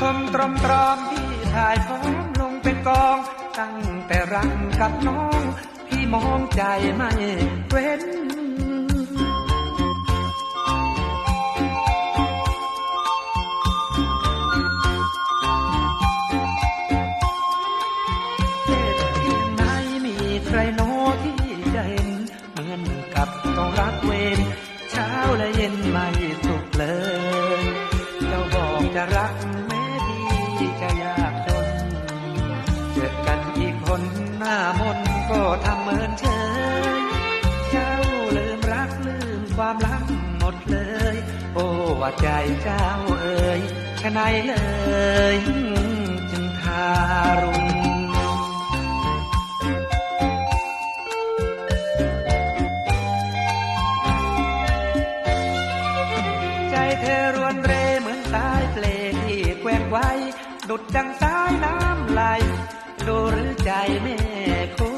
ชมตรมตรอมพี่ถ่ายพร้อมลงเป็นกอง ตั้งแต่รักกับน้อง พี่มองใจไม่เว้นเจ็บเพียมีใครโนที่เห็นเหมือนกับต้องรักเวรเช้าและเย็นไม่สุขเลย เจ้าบอกจะรักแม้ ความรักหมดเลย โอ้ว่าใจเจ้าเอ่ยชะไหนเลย จึงทารุณใจเธอรวนเรเหมือนสายเพลงที่แกว่งไว้ ดุดดังสายน้ำไหล ดูหรือใจแม่คุณ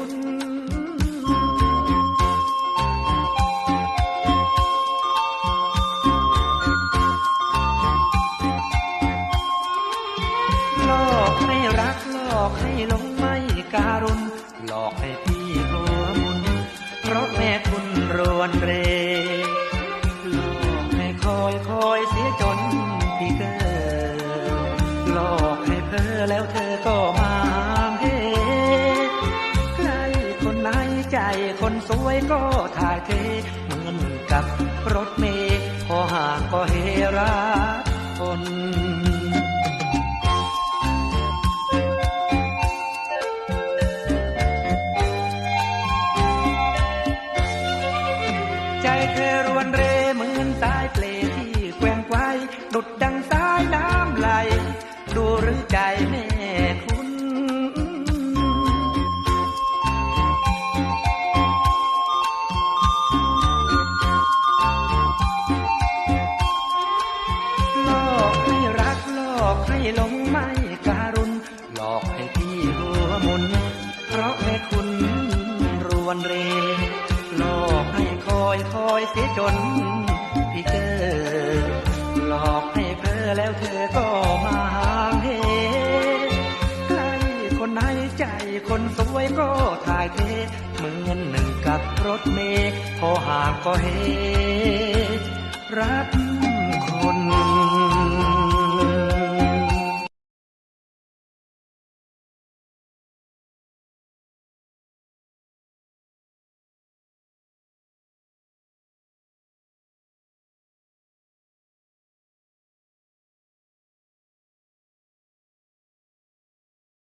อกให้หลงไม่การุณหลอกให้พี่หัวมุนเพราะแม่คุณรวนเรหลอกให้คอยคอยเสียจนพี่เกิดหลอกให้เพ้อแล้วเธอก็มาเฮใครคนไหนใจคนสวยก็ถ่ายเทเหมือนกับรถเมล์พอห่างก็เฮรัก ใจเธอรวนเรเหมือนสายเพลงที่แกว่งไกวดุดดังสายน้ำไหล ดูหรือใจแม่คุณหลอกให้รักหลอกให้หลงไม่การุณหลอกให้พี่หัวมุน เพราะแม่คุณรวนเร อยคอยเสียจนพี่เจอหลอกให้เพอแล้วเธอก็มาหางเหใครคนไหนใจคนสวยก็ถ่ายเทเหมือนหนึ่งกับรถเมย์พอห่างก็เฮ